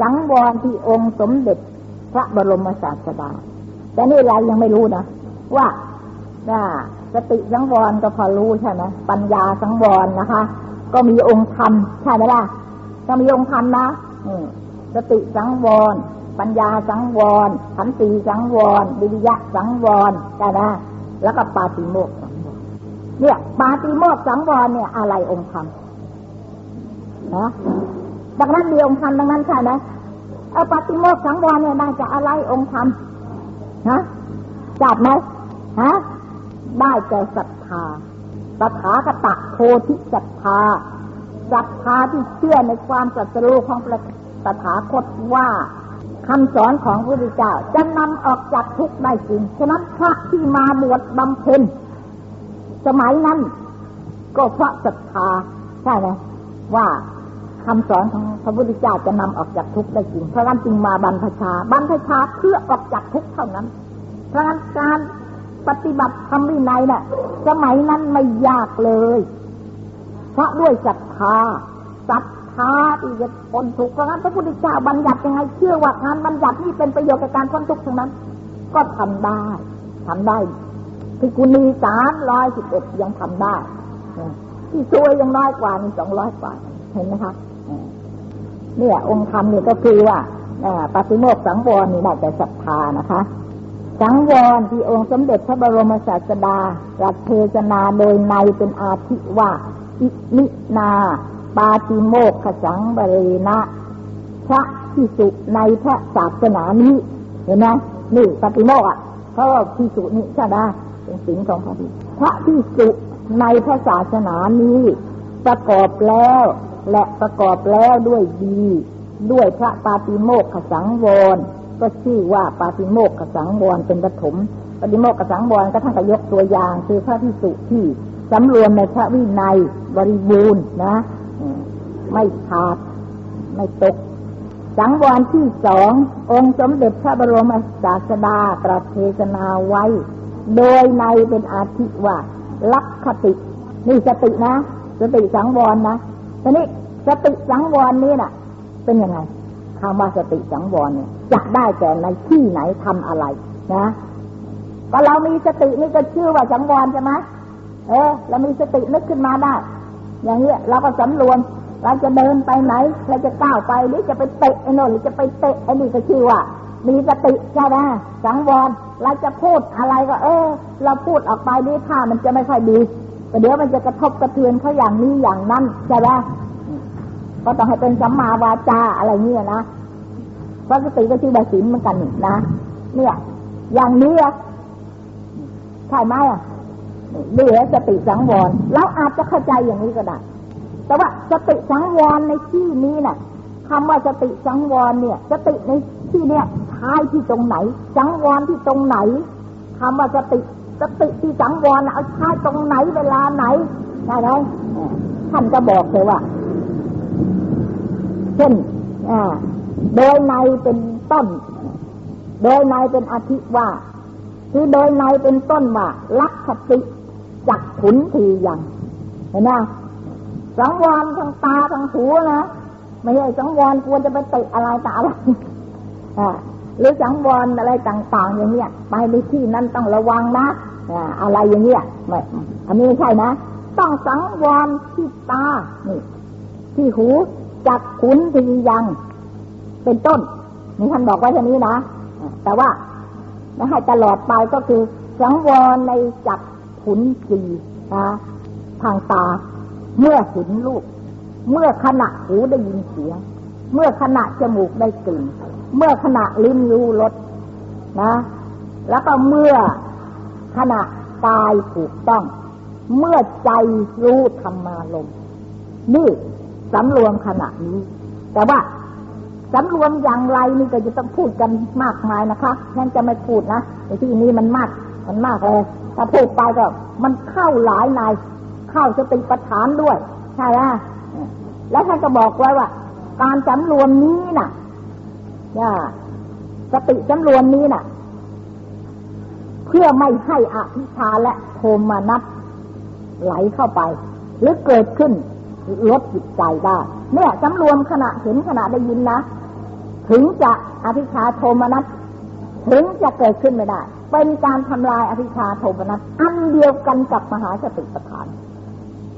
สังวรที่องค์สมเด็จพระบรมศาสดา แต่นี่เรายังไม่รู้นะ ว่าน่าสติสังวรก็พอรู้ใช่ไหมปัญญาสังวรนะคะ ก็มีองค์ธรรมใช่ไหมล่ะก็มีองค์ธรรมนะสติสังวร ปัญญาสังวรขันติสังวรวิริยะสังวรใช่ไหมแล้วก็ปาติโมกข์เนี่ย ปาติโมกข์สังวรเนี่ยอะไรองค์ธรรมนะ ดังนั้นมีองค์ธรรมดังนั้นใช่ไหมเอาปาติโมกข์สังวรเนี่ยน่าจะอะไรองค์ธรรมฮะจับไหมฮะได้แก่ศรัทธาตถาคตโพธิศรัทธาศรัทธาที่เชื่อในความสัจรู้ของพระตถาคตว่าคำสอนของพระพุทธเจ้าจะนำออกจากทุกข์ได้จริง ฉะนั้นพระที่มาบวชบำเพ็ญสมัยนั้น ก็เพราะศรัทธาใช่ไหมว่า คำสอนของพระพุทธเจ้าจะนำออกจากทุกข์ได้จริง เพราะงั้นจึงมาบรรพชา บรรพชาเพื่อออกจากทุกข์เท่านั้น เพราะงั้นการปฏิบัติธรรมวินัยน่ะ สมัยนั้นไม่ยากเลย เพราะด้วยศรัทธาศรัทธาที่จะพ้นทุกข์เพราะงั้นพระพุทธเจ้าบัญญัติยังไงเชื่อว่าการบัญญัตินี่เป็นประโยชน์กับการพ้นทุกข์ทั้งนั้น ก็ทำได้ทำได้พิกุณีสามร้อยสิบเอ็ดยังทำได้ที่ช่วยยังน้อยกว่านี่สองร้อยกว่าเห็นไหมคะ เนี่ย องค์ธรรมนี่ก็คือว่าปฏิโมกสังวรนี่ได้แต่ศรัทธานะคะ สังวรที่องค์สมเด็จพระบรมศาสดาตรัสเทศนาโดยในเป็นอาทิว่าอิมินา ปาติโมกขสังบเรนะพระพิสุในพระศาสนานี้ เห็นไหมนี่ปาติโมกอะเพราะว่าพิสุนี่ใช่ไหมเป็นสิ่งของพระพิพระพิสุในพระศาสนานี้ ประกอบแล้ว และประกอบแล้วด้วยดี ด้วยพระปาติโมกขสังวร ก็ชื่อว่าปาติโมกขสังวรเป็นปฐมปาติโมกขสังวรก็ท่านก็ยกตัวอย่างคือพระพิสุที่สำรวมในพระวินัยบริบูรณ์นะ ไม่ขาดไม่ตก สังวรที่สององค์สมเด็จพระบรมศาสดาตรัสเทศนาไว้ โดยในเป็นอาทิว่าลักขตินี่สตินะ สติสังวรนะ ทีนี้สติสังวรนี่น่ะ เป็นยังไงคำว่าสติสังวรเนี่ยจะได้แก่ในที่ไหนทำอะไรนะก็เรามีสตินี่ก็ชื่อว่าสังวรใช่ไหมเออเรามีสตินึกขึ้นมาได้ อย่างเงี้ยเราก็สำรวมเราจะเดินไปไหนเราจะก้าวไปหรือจะไปเตะไอ้นนหรือจะไปเตะไอ้นี่ก็ชื่อว่ามีสติใช่ไหมสังวรเราจะพูดอะไรก็ เออ เราพูดออกไปนี่ถ้ามันจะไม่ค่อยดี แต่เดี๋ยวมันจะกระทบกระเทือนเขาอย่างนี้อย่างนั้นใช่ไหมก็ต้องให้เป็นสัมมาวาจาอะไรเงี้ยนะเพราะสติก็ชื่อว่าศีลเหมือนกันนะเนี่ย อย่างนี้ใช่ไหมอะนี่แหละสติสังวรเราอาจจะเข้าใจอย่างนี้ก็ได้ แต่ว่าสติสังวรในที่นี้น่ะคำว่าสติสังวรเนี่ย สติในที่เนี้ยใช้ที่ตรงไหน สังวรที่ตรงไหนคำว่าสติ สติที่สังวรเอาใช้ตรงไหนเวลาไหนใช่ไหมท่านก็บอกเลยว่า เช่นโดยในเป็นต้น โดยในเป็นอาทิว่า คือโดยในเป็นต้นว่าลักขติจักขุนทีอย่างเห็นไหมสังวรทางตาทางหูนะไม่ใช่สังวรควรจะไปตะอะไรตาอะไรหรือสังวรอะไรต่าง ๆ อย่างเนี้ยไปในที่นั้นต้องระวังนะ อะไรอย่างเงี้ยไม่อันนี้ไม่ใช่นะ ต้องสังวรที่ตานี่ ที่หูจักขุนทียัง เป็นต้นนี่ท่านบอกไว้แค่นี้นะแต่ว่าไม่ให้ตลอดไปก็คือสังวรในจักขุนจีนะทางตา เมื่อเห็นลูก เมื่อขณะหูได้ยินเสียง เมื่อขณะจมูกได้กลิ่น เมื่อขณะลิ้นรู้รสนะ แล้วก็เมื่อ ขณะกายถูกต้อง เมื่อใจรู้ธรรมารมนี่สำรวมขณะนี้ แต่ว่าสำรวมอย่างไรนี่ก็จะต้องพูดกันมากมายนะคะฉันจะไม่พูดนะในที่นี้มันมาก มันมากเลยถ้าพูดไปก็ มันเข้าหลายนาย เข้าสติปัฏฐานด้วย ใช่ไหมแล้วท่านก็บอกไว้ว่า การสำรวมนี้น่ะสติสำรวมนี้น่ะ เพื่อไม่ให้อภิชาและโทมานับไหลเข้าไป หรือเกิดขึ้นลดจิตใจได้เนี่ยสำรวมขณะเห็นขณะได้ยินนะ ถึงจะอภิชาโทมนัสถึงจะเกิดขึ้นไม่ได้ เป็นการทำลายอภิชาโทมนัสอันเดียวกันกับมหาสติปัฏฐาน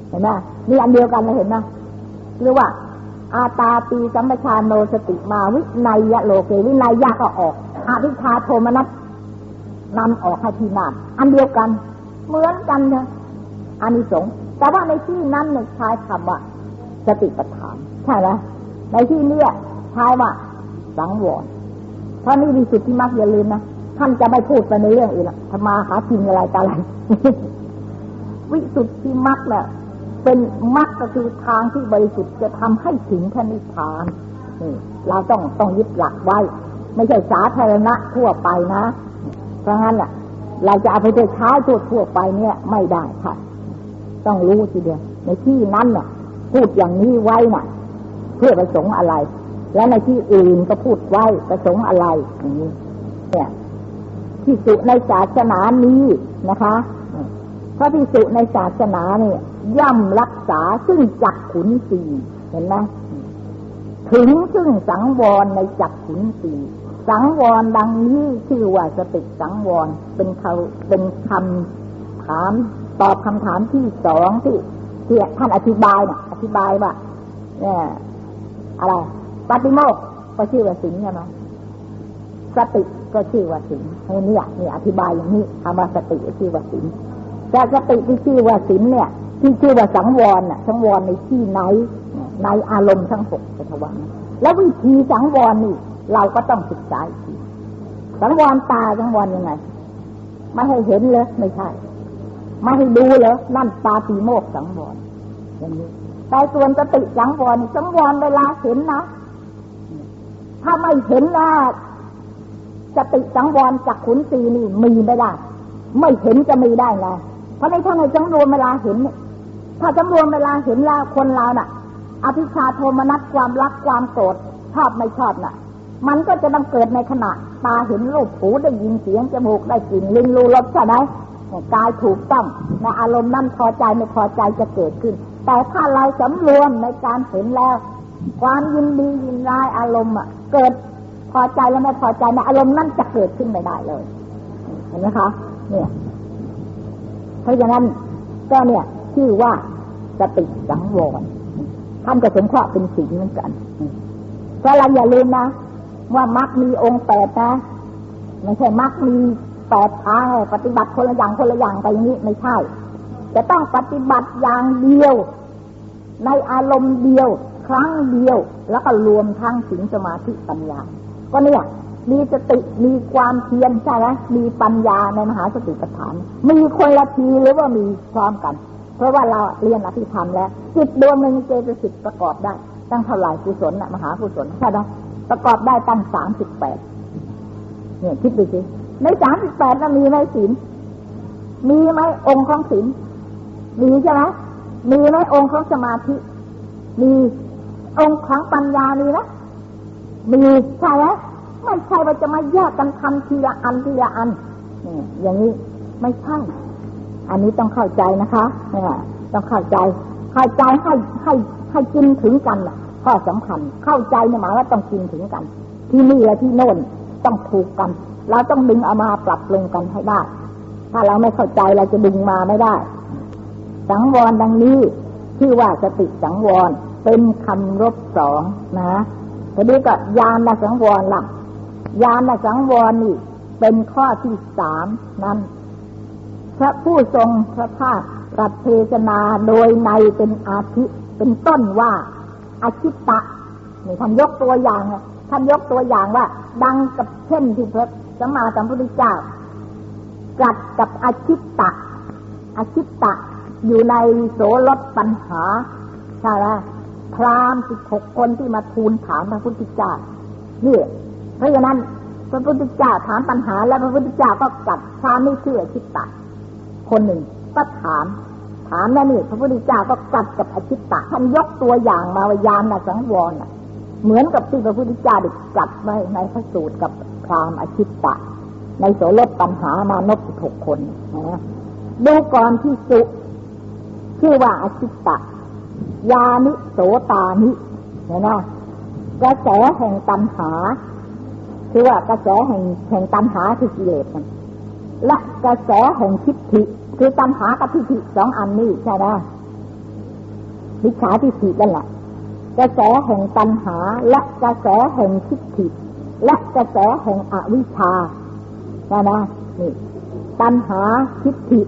เห็นไหมนี่อันเดียวกันเลยเห็นไหมหรือว่า อาตาปีสัมปชานโนสติมาวินัยยะโลเกวินัยยะก็ออกอภิชาโทมนัส นำออกให้ที่นานอันเดียวกัน เหมือนกันนะอานิสงส์แต่ว่าในที่นั้นเนี่ยใช้คำว่าสติปัฏฐานใช่ไหมในที่เนี้ยใช้ว่าสังวรเพราะนี่มีสุดที่มักอย่าลืมนะท่านจะไม่พูดไปในเรื่องอื่นละธรรมาหากินอะไรต่ออะไรวิสุทธิมรรคเนี่ยเป็นมรรคก็คือทางที่บริสุทธิ์จะทำให้ถึงพระนิพพานนี่เราต้องต้องยึดหลักไว้ ไม่ใช่สาธารณะทั่วไปนะ เพราะงั้นแหละเราจะเอาไปใช้ทั่วทั่วไปเนี่ย ไม่ได้ค่ะ ต้องรู้ทีเดียว ในที่นั้นเนี่ยพูดอย่างนี้ไว้น่ะ เพื่อประสงค์อะไร และในที่อื่นก็พูดไว้ประสงค์อะไรอย่างนี้ เนี่ยที่สุในศาสนานี้นะคะพระพิสุในศาสนาเนี่ย ย่อมรักษาซึ่งจักขุนสีเห็นไหมถึงซึ่งสังวรในจักขุนสี สังวรดังนี้ชื่อว่าสติสังวรเป็นเขาเป็นคำถามตอบคำถามที่สองที่ที่ท่านอธิบายเนี่ยอธิบายว่าเนี่ยอะไรปฏิโมกข์ก็ชื่อว่าสิงใช่ไหมสติก็ชื่อว่าสิงเนี่ยนี่อธิบายอย่างนี้คำว่าสติชื่อว่าสิงแต่สติที่ชื่อว่าสินเนี่ย ที่ชื่อว่าสังวรน่ะ สังวรในที่ไหน ในอารมณ์ทั้งหกจักรวาลแล้ววิธีสังวรนี่ เราก็ต้องศึกษาอีกทีสังวรตาสังวรยังไง ไม่ให้เห็นเลยไม่ใช่ ไม่ให้ดูเลยนั่นตาตีโมกสังวรอย่างนี้แต่ส่วนสติสังวรสังวรเวลาเห็นนะ ถ้าไม่เห็นนะสติสังวรจากขุนตีนี่มีไม่ได้ ไม่เห็นจะมีได้ไงเพราะในท่านในจังรวมเวลาเห็นถ้าจังรวมเวลาเห็นแล้วคนเราน่ะ อภิชาโทมนัสความรักความโกรธชอบไม่ชอบน่ะ มันก็จะบังเกิดในขณะ ตาเห็นรูปหูได้ยินเสียงจมูกได้กลิ่นลิ้นรู้รสใช่ไหมกายถูกต้องในอารมณ์นั้นพอใจไม่พอใจจะเกิดขึ้น แต่ถ้าเราสำรวมในการเห็นแล้ว ความยินดียินร้ายอารมณ์อะ เกิดพอใจแล้วไม่พอใจในอารมณ์นั้นจะเกิดขึ้นไม่ได้เลย เห็นไหมคะ เนี่ย เพราะฉะนั้นก็เนี่ยชื่อว่าสติสังวรท่านก็สงเคราะห์เป็นสิ่งเหมือนกันแต่เราอย่าลืมนะ ว่ามรรคมีองค์แปดนะไม่ใช่มรรคมีแปดทางปฏิบัติคนละอย่างคนละอย่างไปอย่างนี้ไม่ใช่ จะต้องปฏิบัติอย่างเดียว ในอารมณ์เดียว ครั้งเดียว แล้วก็รวมทั้งสิงสมาธิปัญญา ก็เนี่ยมีสติมีความเพียรใช่ไหมมีปัญญาในมหาสติปัฏฐาน มีคนละทีหรือว่ามีพร้อมกัน เพราะว่าเราเรียนอภิธรรมแล้วจิตดวงหนึ่งเจตสิกประกอบได้ ตั้งเท่าไหร่กุศลนะมหากุศลใช่ไหม ประกอบได้ตั้งสามสิบแปดเนี่ยคิดดูสิในสามสิบแปดนั้นมีไหมศีลมีไหมองค์ของศีลมีใช่ไหมมีไหมองค์ของสมาธิ มีองค์ของปัญญามีไหมมีใช่ไหมไม่ใช่ว่าจะมาแยกกันทำทีละอันทีละอันนี่อย่างนี้ไม่ใช่ อันนี้ต้องเข้าใจนะคะเนี่ยต้องเข้าใจ เข้าใจให้ให้ให้กินถึงกันนะ ข้อสำคัญเข้าใจเนี่ยหมายว่าต้องกินถึงกัน ที่นี่และที่โน่นต้องถูกกัน เราต้องดึงเอามาปรับปรุงกันให้ได้ ถ้าเราไม่เข้าใจเราจะดึงมาไม่ได้ สังวรดังนี้ชื่ว่าสติสังวรเป็นคำรบสองนะทีนี้ก็ยานสังวรล่ะยานสังวรนี่เป็นข้อที่สามนั้น พระผู้ทรงพระภาครัตเทศนาโดยในเป็นอาทิเป็นต้นว่า อชิตตะนี่ท่านยกตัวอย่างท่านยกตัวอย่างว่า ดังกับเช่นที่พระสัมมาสัมพุทธเจ้าจัดกับอชิตตะอชิตตะอยู่ในโสรถปัญหาใช่ไหมพรามสิบหกคนที่มาทูลถามพระพุทธเจ้านี่เพราะฉะนั้นพระพุทธเจ้าถามปัญหา แล้วพระพุทธเจ้าก็กัดพรามไม่เชื่อชิตะคนหนึ่งก็ถาม ถามแล้วนี่พระพุทธเจ้าก็กัดกับอชิตตะท่านยกตัวอย่างมาวิญญาณนะสังวรเหมือนกับที่พระพุทธเจ้าได้จัดไว้ในพระสูตรกับพรามอชิตตะ ในโสรถปัญหามานพสิบหกคนนะดูก่อนที่สุชื่อว่าอชิตตะ ยานิโสตานิเห็นไหมกระแสแห่งตัณหา คือว่ากระแสแห่งแห่งตัณหาคือกิเลสมัน ละกระแสแห่งทิฏฐิคือตัณหากับทิฏฐิสองอันนี้ใช่ไหมมิจฉาทิฏฐินั่นแหละกระแสแห่งตัณหาและกระแสแห่งทิฏฐิและกระแสแห่งอวิชชาใช่ไหมนี่ตัณหาทิฏฐิ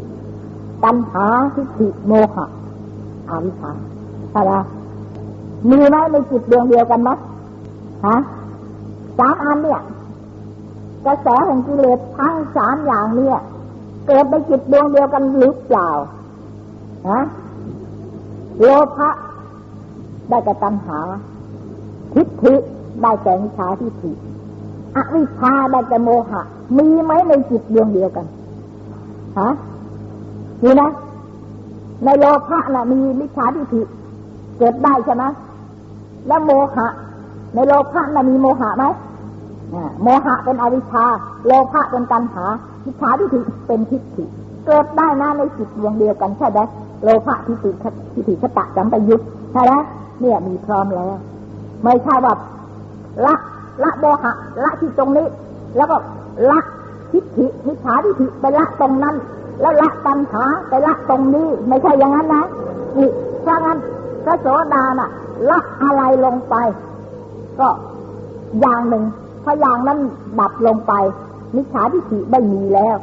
ตัณหาทิฏฐิโมหะอวิชชาใช่ไหมมีไหมในจิตดวงเดียวกันไหมฮะสามอันเนี่ย กระแสแห่งกิเลสทั้งสามอย่างเนี่ย เกิดในจิตดวงเดียวกันหรือเปล่าฮะโลภะได้แก่ตัณหา ทิฏฐิได้แก่วิชาทิฏฐิอวิชชาได้แก่โมหะ มีไหมในจิตดวงเดียวกันฮะมีนะ ในโลภะน่ะ มีวิชาทิฏฐิเกิดได้ใช่ไหมแล้วโมหะ ในโลภะน่ะมีโมหะไหม โมหะเป็นอวิชชา โลภะเป็นตัณหาวิชาทิฏฐิเป็นทิฏฐิ เกิดได้นะในจิตดวงเดียวกันใช่ไหมโลภะทิฏฐิทิฏฐิขตะจำไปยุทใช่ไหมเนี่ยมีพร้อมแล้ว ไม่ใช่ว่าละละโมหะละที่ตรงนี้ แล้วก็ละทิฏฐิมิจฉาทิฏฐิไปละตรงนั้น แล้วละตัณหาไปละตรงนี้ ไม่ใช่อย่างนั้นนะนี่ถ้างั้นพระโสดาน่ะละอะไรลงไป ก็อย่างหนึ่ง พยางนั้นดับลงไป มิจฉาทิฏฐิไม่มีแล้ว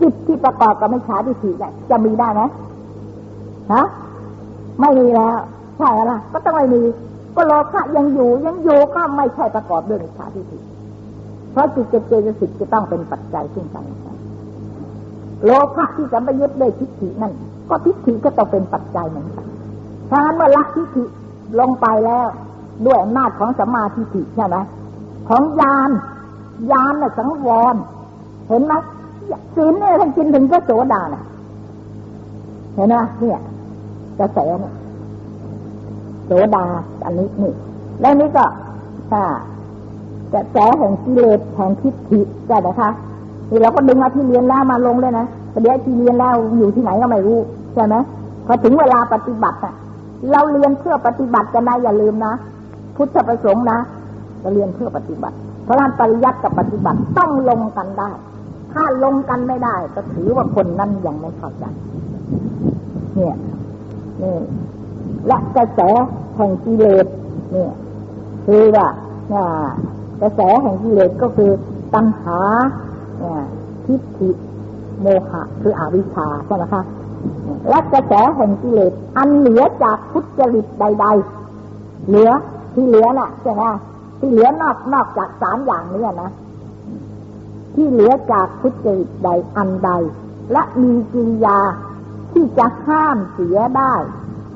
จิตที่ประกอบกับมิจฉาทิฏฐิเนี่ยจะมีได้ไหมฮะไม่มีแล้ว ใช่แล้วล่ะ ก็ต้องไม่มี ก็โลภะยังอยู่ยังอยู่ก็ไม่ใช่ประกอบด้วยมิจฉาทิฏฐิเพราะจิตเจตสิกจะต้องเป็นปัจจัยซึ่งกันและกันโลภะที่จะไปยึดด้วยทิฏฐินั่นก็ทิฏฐิก็ต้องเป็นปัจจัยเหมือนกันถ้างั้นเมื่อละทิฏฐิลงไปแล้ว ด้วยอำนาจของสัมมาทิฏฐิใช่ไหม ของยานยานน่ะสังวร เห็นไหมศีลเนี่ยท่านกินถึงพระโสดาน่ะเห็นไหมเนี่ยกระแสเนี่ยโสดาอันนี้นี่ แล้วนี้ก็อ่ากระแสแห่งกิเลสแห่งทิฏฐิใช่ไหมคะนี่เราก็ดึงมาที่เรียนแล้วมาลงเลยนะแต่เดี๋ยวที่เรียนแล้วอยู่ที่ไหนก็ไม่รู้ใช่ไหมพอถึงเวลาปฏิบัติอะเราเรียนเพื่อปฏิบัติกันนะอย่าลืมนะพุทธประสงค์นะ จะเรียนเพื่อปฏิบัติ เพราะนั้นปริยัติกับปฏิบัติต้องลงกันได้ ถ้าลงกันไม่ได้ ก็ถือว่าคนนั้นยังไม่เข้าใจ เนี่ยนี่และกระแสแห่งกิเลสเนี่ย คือว่ากระแสแห่งกิเลสก็คือตัณหาเนี่ยทิฏฐิโมหะ คืออวิชชาใช่ไหมคะและกระแสแห่งกิเลสอันเหลือจากพุทธจริตใด ๆ เหลือที่เหลือน่ะใช่ไหม ที่เหลือนอกนอกจากสามอย่างนี้นะที่เหลือจากพุทธจริตใดอันใด และมีกิริยาที่จะห้ามเสียได้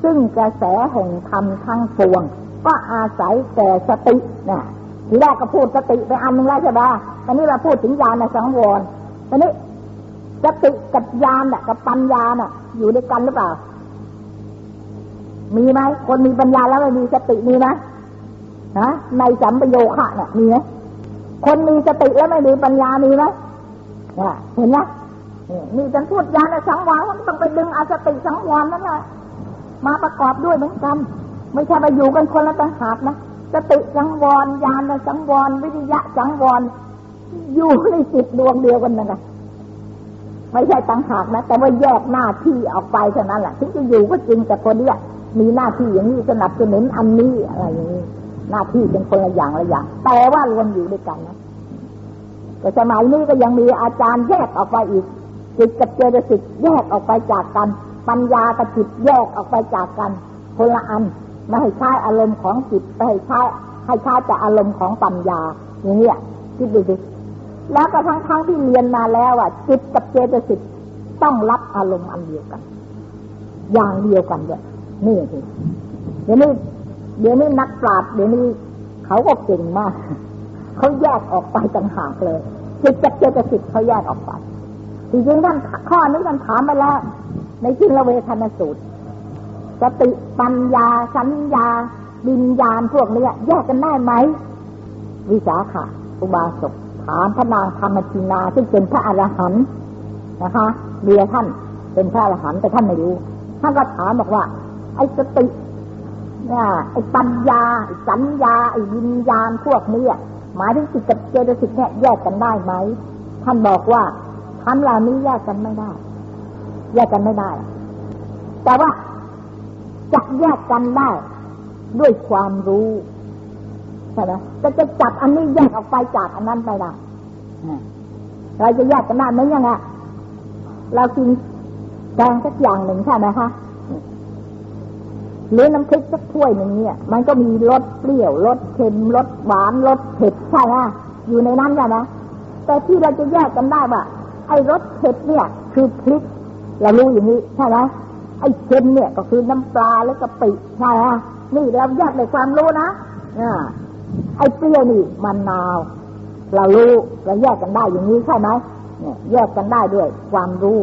ซึ่งกระแสแห่งธรรมทั้งปวง ก็อาศัยแต่สตินะทีแรกก็พูดสติไปอันหนึ่งแล้วใช่ไหมตอนนี้เราพูดถึงญาณสังวรตอนนี้สติกับญาณน่ะกับปัญญาน่ะ อยู่ด้วยกันหรือเปล่า มีไหมคนมีปัญญาแล้วไม่มีสติมีไหม ฮะในสัมปโยคะเนี่ยมีไหมคนมีสติแล้วไม่มีปัญญามีไหมเห็นไหมนี่จันพูดญาณสังวรมันต้องไปดึงอาสติสังวรนั่นแหละมาประกอบด้วยเหมือนกัน ไม่ใช่ไปอยู่กันคนละต่างหากนะสติสังวรญาณสังวรวิริยะสังวรอยู่ในจิตดวงเดียวกันนะไม่ใช่ต่างหากนะแต่ว่าแยกหน้าที่ออกไปเท่านั้นแหละถึงจะอยู่ก็จริงแต่คนเนี้ยมีหน้าที่อย่างนี้สนับสนุนอันนี้อะไรอย่างนี้ หน้าที่เป็นคนละอย่างละอย่าง แต่ว่ารวมอยู่ด้วยกันนะแต่สมัยนี้ก็ยังมีอาจารย์แยกออกไปอีก จิตกับเจตสิกแยกออกไปจากกัน ปัญญากับจิตแยกออกไปจากกัน คนละอันไม่ให้ใช้อารมณ์ของจิตไปให้ใช้ให้ใช้แต่อารมณ์ของปัญญา อย่างเนี้ยคิดดูดิแล้วก็ทั้งทั้งที่เรียนมาแล้วอะจิตกับเจตสิกต้องรับอารมณ์อันเดียวกัน อย่างเดียวกันเนี่ยนี่สิเดี๋ยวนี้ เดี๋ยวนี้นักปราชญ์เดี๋ยวนี้เขาก็เก่งมาก เขาแยกออกไปต่างหากเลยจิตกับเจตสิกเขาแยกออกไปจริงๆท่านข้อนี้ท่านถามมาแล้ว ในจินเวทนสูตร สติปัญญาสัญญาวิญญาณพวกนี้แยกกันได้ไหม วิสาขะอุบาสกถามพระนางธรรมจินาซึ่งเป็นพระอรหันต์นะคะเรียท่านเป็นพระอรหันต์แต่ท่านไม่รู้ ท่านก็ถามบอกว่า ไอ้สติ นี่ยไอ้ปัญญาไอ้สัญญาไอ้วิญญาณพวกนี้หมายถึงจิตกับเจตสิกเนี่ยแยกกันได้ไหมท่านบอกว่าทำเหล่านี้แยกกันไม่ได้ แยกกันไม่ได้ แต่ว่าจะแยกกันได้ด้วยความรู้ใช่ไหมจะจะจับอันนี้แยกออกไปจากอันนั้นไปได้เราจะแยกกันได้ไหมยังไงเรากินแกงสักอย่างหนึ่งใช่ไหมคะ หรือน้ำพริกสักถ้วยหนึ่งเนี่ย มันก็มีรสเปรี้ยวรสเค็มรสหวานรสเผ็ดใช่ไหมอยู่ในนั้นใช่ไหมแต่ที่เราจะแยกกันได้ว่าไอ้รสเผ็ดเนี่ย คือพริก เรารู้อย่างนี้ใช่ไหมไอ้เค็มเนี่ยก็คือน้ำปลาและกะปิใช่ไหมนี่เราแยกในความรู้นะอ่าไอ้เปรี้ยวนี่มันนาว เรารู้เราแยกกันได้อย่างนี้ใช่ไหมเนี่ยแยกกันได้ด้วยความรู้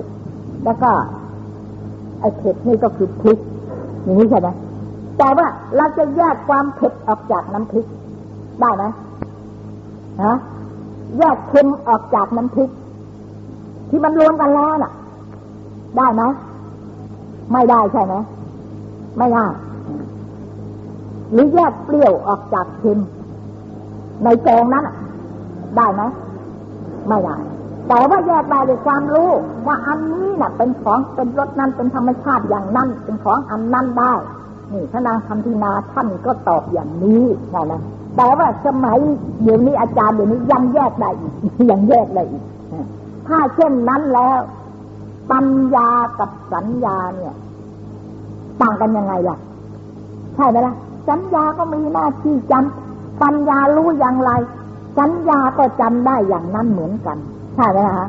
แล้วก็ไอ้เผ็ดนี่ก็คือพริก อย่างนี้ใช่ไหมแต่ว่าเราจะแยกความเผ็ดออกจากน้ำพริก ได้ไหมฮะแยกเค็มออกจากน้ำพริก ที่มันรวมกันแล้วน่ะ ได้ไหมไม่ได้ใช่ไหมไม่ได้หรือแยกเปรี้ยวออกจากเค็มในแกงนั้นได้ไหมไม่ได้ แต่ว่าแยกได้ด้วยความรู้ ว่าอันนี้น่ะ เป็นของเป็นรสนั้นเป็นธรรมชาติอย่างนั้นเป็นของอันนั้นได้ นี่พระนางคำพินาท่านก็ตอบอย่างนี้นะนะแต่ว่าสมัยเดี๋ยวนี้อาจารย์เดี๋ยวนี้ยังแยกได้อีกยังแยกได้อีกถ้าเช่นนั้นแล้ว ปัญญากับสัญญาเนี่ย ต่างกันยังไงล่ะ ใช่ไหมล่ะสัญญาก็มีหน้าที่จำปัญญารู้อย่างไร สัญญาก็จำได้อย่างนั้นเหมือนกัน ใช่ไหมฮะ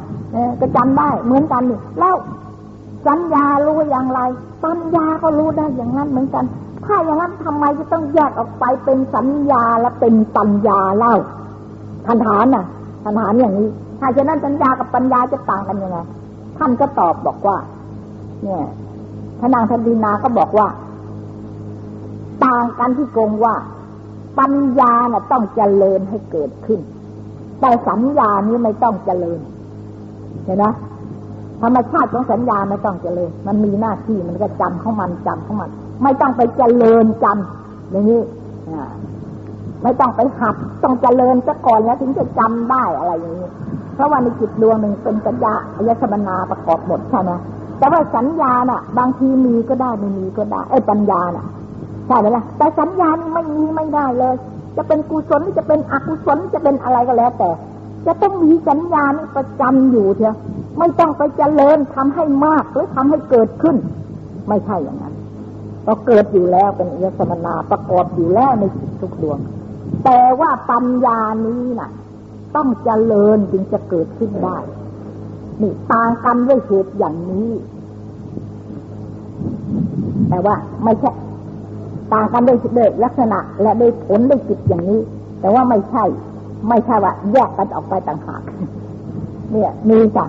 ก็จำได้เหมือนกันนี่แล้วสัญญารู้อย่างไร ปัญญาก็รู้ได้อย่างนั้นเหมือนกัน ถ้าอย่างนั้นทำไมจะต้องแยกออกไปเป็นสัญญาและเป็นปัญญาเล่าท่านถามน่ะท่านถามอย่างนี้ ถ้าฉะนั้นสัญญากับปัญญาจะต่างกันยังไงท่านก็ตอบบอกว่า เนี่ยพระนางทันดีนาก็บอกว่า ต่างกันที่กงว่า ปัญญาน่ะต้องเจริญให้เกิดขึ้น แต่สัญญานี้ไม่ต้องเจริญ เห็นไหมธรรมชาติของสัญญาไม่ต้องเจริญ มันมีหน้าที่มันก็จำของมันจำของมัน ไม่ต้องไปเจริญจำอย่างนี้ไม่ต้องไปหัดต้องเจริญซะก่อนแล้วถึงจะจำได้อะไรอย่างนี้ เพราะว่าในจิตดวงหนึ่งเป็นสัญญาอายสมนาประกอบหมดใช่ไหมแต่ว่าสัญญาน่ะ บางทีมีก็ได้ไม่มีก็ได้ไอ้ปัญญาน่ะใช่ไหมล่ะแต่สัญญานี่ไม่มีไม่ได้เลย จะเป็นกุศลจะเป็นอกุศลจะเป็นอะไรก็แล้วแต่ จะต้องมีสัญญานี่ประจำอยู่เถอะไม่ต้องไปเจริญทำให้มากหรือทำให้เกิดขึ้น ไม่ใช่อย่างนั้นก็เกิดอยู่แล้วเป็นอิสมนาประกอบอยู่แล้วในจิตทุกดวง แต่ว่าปัญญานี้น่ะ ต้องเจริญจึงจะเกิดขึ้นได้นี่ต่างกันด้วยเหตุอย่างนี้ แต่ว่าไม่ใช่ ต่างกันด้วยด้วยลักษณะและด้วยผลด้วยจิตอย่างนี้ แต่ว่าไม่ใช่ ไม่ใช่ว่าแยกกันออกไปต่างหากเนี่ยมีจ้ะ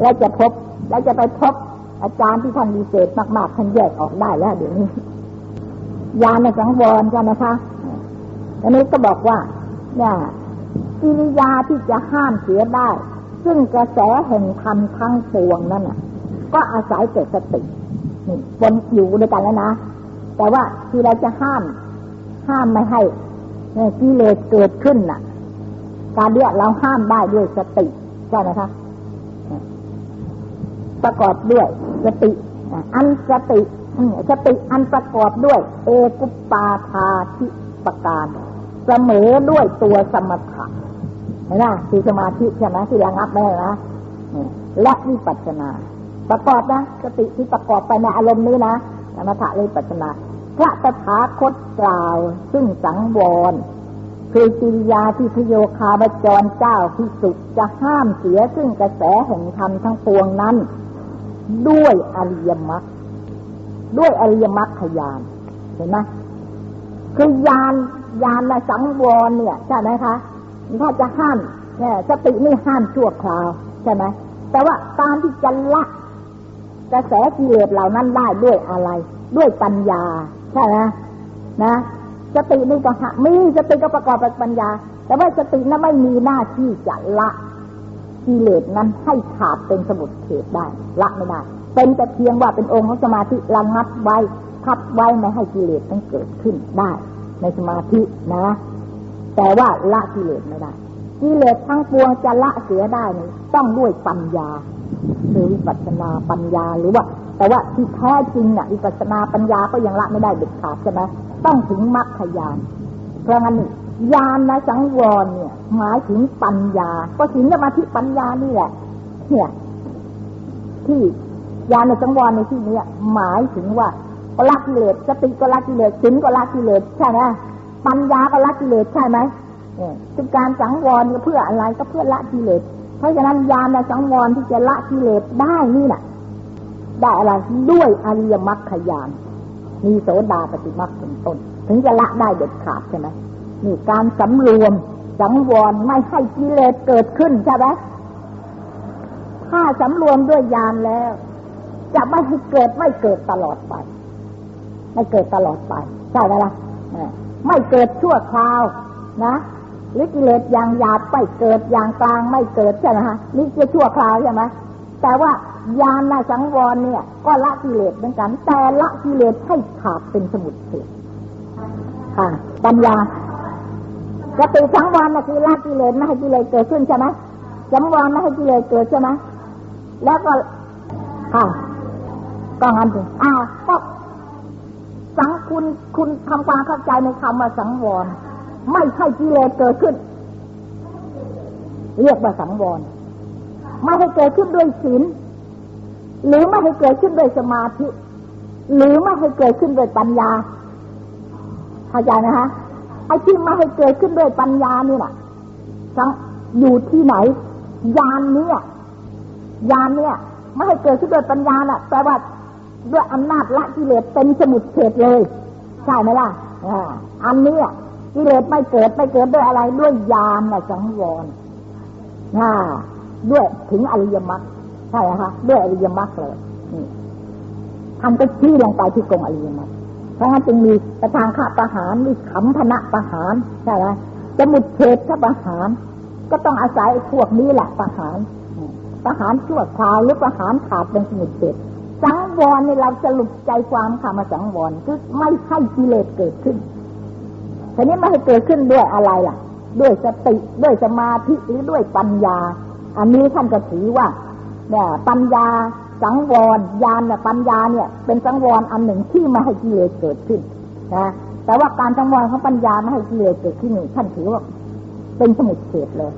แล้วจะพบแล้วจะไปพบอาจารย์ที่ท่านดีเศษมากๆท่านแยกออกได้แล้วเดี๋ยวนี้ยาในสังวรใช่ไหมคะอันนี้ก็บอกว่าเนี่ยกิริยาที่จะห้ามเสียได้ ซึ่งกระแสแห่งธรรมทั้งปวงนั่นน่ะ ก็อาศัยเกิดสตินี่บนอยู่ด้วยกันแล้วนะ แต่ว่าที่เราจะห้าม ห้ามไม่ให้กิเลสเกิดขึ้นน่ะ การเรียกเราห้ามได้ด้วยสติใช่ไหมคะประกอบด้วยสติ อันสติสติอันประกอบด้วย เอกุปปาทาธิปการเสมอด้วยตัวสมถะนไหมคือสมาธิใช่ไหมที่ระงับไม่ได้นะและวิปัสสนา ประกอบนะสติที่ประกอบไปในอารมณ์นี้นะสมถะเลยปัสสนา พระตถาคตกล่าวซึ่งสังวร คือกิริยาที่พโยคาบจรเจ้าพิสุจะห้ามเสียซึ่งกระแสแห่งธรรมทั้งปวงนั้น ด้วยอริยมรรคด้วยอริยมรรคยานเห็นไหมคือยานยานและสังวรเนี่ยใช่ไหมคะถ้าจะห้ามเนี่ยสตินี่ห้ามชั่วคราวใช่ไหมแต่ว่าการที่จะละกระแสกิเลสเหล่านั้นได้ด้วยอะไร ด้วยปัญญา ใช่ไหมนะสตินี่ก็หามีสติก็ประกอบกับปัญญา แต่ว่าสตินั้นไม่มีหน้าที่จะละกิเลสนั้นให้ขาดเป็นสมุดเขตได้ ละไม่ได้เป็นแต่เพียงว่าเป็นองค์ของสมาธิระงับไว้คับไว้ไม่ให้กิเลสนั้นเกิดขึ้นได้ ในสมาธินะ แต่ว่าละกิเลสไม่ได้กิเลสทั้งปวงจะละเสียได้นี่ต้องด้วยปัญญาคือวิปัสสนาปัญญาหรือว่า แต่ว่าที่แท้จริงน่ะวิปัสนาปัญญาก็ยังละไม่ได้เด็ดขาดใช่ไหมต้องถึงมรรคญาณเพราะงั้นญาณนะสังวรเนี่ย หมายถึงปัญญา ก็ถึงสมาธิปัญญานี่แหละ เนี่ยที่ญาณสังวรในที่นี้หมายถึงว่าก็ละกิเลสสติก็ละกิเลสสินก็ละกิเลสใช่ไหมปัญญาก็ละกิเลสใช่ไหมเนี่ยคือการสังวรเพื่ออะไรก็เพื่อละกิเลสเพราะฉะนั้นญาณสังวรที่จะละกิเลสได้นี่แหละ ได้อะไรด้วยอริยมรรคญาณมีโสดาปฏิมรรคเป็นต้น ถึงจะละได้เด็ดขาดใช่ไหมนี่การสำรวมสังวรไม่ให้กิเลสเกิดขึ้นใช่ไหมถ้าสำรวมด้วยญาณแล้ว จะไม่ให้เกิดไม่เกิดตลอดไป ไม่เกิดตลอดไปใช่ไหมล่ะไม่เกิดชั่วคราวนะหรือกิเลสอย่างหยาบไม่เกิดอย่างกลางไม่เกิดใช่ไหมฮะนี่จะชั่วคราวใช่ไหมแต่ว่า ญาณสังวรเนี่ย ก็ละกิเลสเหมือนกัน แต่ละกิเลสให้ขาดเป็นสมุดเสียค่ะ ปัญญาสติสังวรนะคือละกิเลสไม่ให้กิเลสเกิดขึ้นใช่ไหมสังวรไม่ให้กิเลสเกิดใช่ไหมแล้วก็ค่ะก็งั้นสิอ่าก็สังคุณคุณทำความเข้าใจในคำว่าสังวร ไม่ใช่กิเลสเกิดขึ้น เรียกว่าสังวรไม่ให้เกิดขึ้นด้วยศีล หรือไม่ให้เกิดขึ้นด้วยสมาธิ หรือไม่ให้เกิดขึ้นด้วยปัญญาเข้าใจนะฮะไอ้ที่ไม่ให้เกิดขึ้นด้วยปัญญานี่น่ะสังอยู่ที่ไหน ยานเนี่ยยานเนี่ยไม่ให้เกิดขึ้นด้วยปัญญาน่ะแปลว่าด้วยอำนาจละกิเลสเป็นสมุดเฉดเลย ใช่ไหมล่ะอันนี้กิเลสไม่เกิดไม่เกิดด้วยอะไรด้วยญาณนะสังวรด้วยถึงอริยมรรค ช่ไหมคะด้วยอริยมรรคเลยนี่ท่านก็ชี้ลงไปที่กองอริยมรรคเพราะงั้นจึงมีประทางข้าประหารมีขำพนะประหารใช่ไหมสมุดเฉดข้าประหาร ก็ต้องอาศัยพวกนี้แหละประหารประหารชั่วคราวหรือประหารขาดเป็นสมุดเฉดสังวรในเราสรุปใจความคำว่าสังวรคือไม่ให้กิเลสเกิดขึ้นทีนี้ไม่ให้เกิดขึ้นด้วยอะไรล่ะ ด้วยสติด้วยสมาธิหรือด้วยปัญญา อันนี้ท่านก็ถือว่า เนี่ยปัญญาสังวรญาณเนี่ยปัญญาเนี่ย เป็นสังวรอันหนึ่งที่ไม่ให้กิเลสเกิดขึ้นนะแต่ว่าการสังวรของปัญญาไม่ให้กิเลสเกิดขึ้นท่านถือว่าเป็นสมุดเฉดเลย